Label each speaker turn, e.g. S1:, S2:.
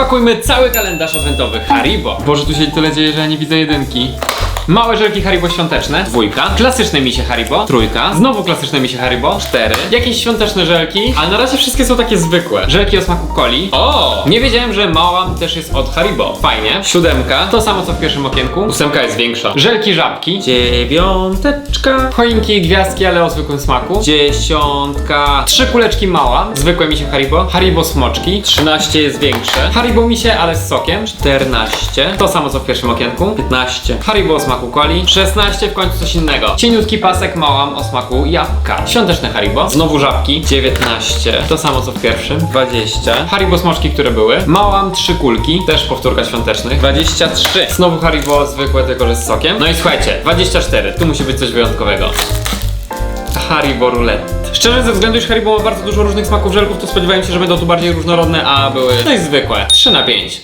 S1: Odpakujmy cały kalendarz adwentowy Haribo. Boże, tu się tyle dzieje, że ja nie widzę jedynki. Małe żelki Haribo świąteczne, dwójka. Klasyczne misie Haribo, trójka. Znowu klasyczne misie Haribo, cztery. Jakieś świąteczne żelki, ale na razie wszystkie są takie zwykłe. Żelki o smaku coli. O! Nie wiedziałem, że mała też jest od Haribo. Fajnie. Siódemka, to samo co w pierwszym okienku. Ósemka jest większa. Żelki żabki. Dziewiąteczka. Choinki, gwiazdki, ale o zwykłym smaku. Dziesiątka. Trzy kuleczki mała, zwykłe misie Haribo. Haribo smoczki. 13 jest większe. Haribo misie, ale z sokiem. 14. To samo co w pierwszym okienku. 15. Haribo o smaku coli. 16 w końcu coś innego. Cieniutki pasek małam o smaku jabłka. Świąteczne Haribo. Znowu żabki. 19. To samo co w pierwszym. 20. Haribo smoczki, które były. Małam trzy kulki. Też powtórka świątecznych. 23. Znowu Haribo zwykłe, tylko że z sokiem. No i słuchajcie, 24. Tu musi być coś wyjątkowego. Haribo Roulette. Szczerze, ze względu, iż Haribo ma bardzo dużo różnych smaków żelków, to spodziewałem się, że będą tu bardziej różnorodne, a były dość zwykłe. 3 na 5.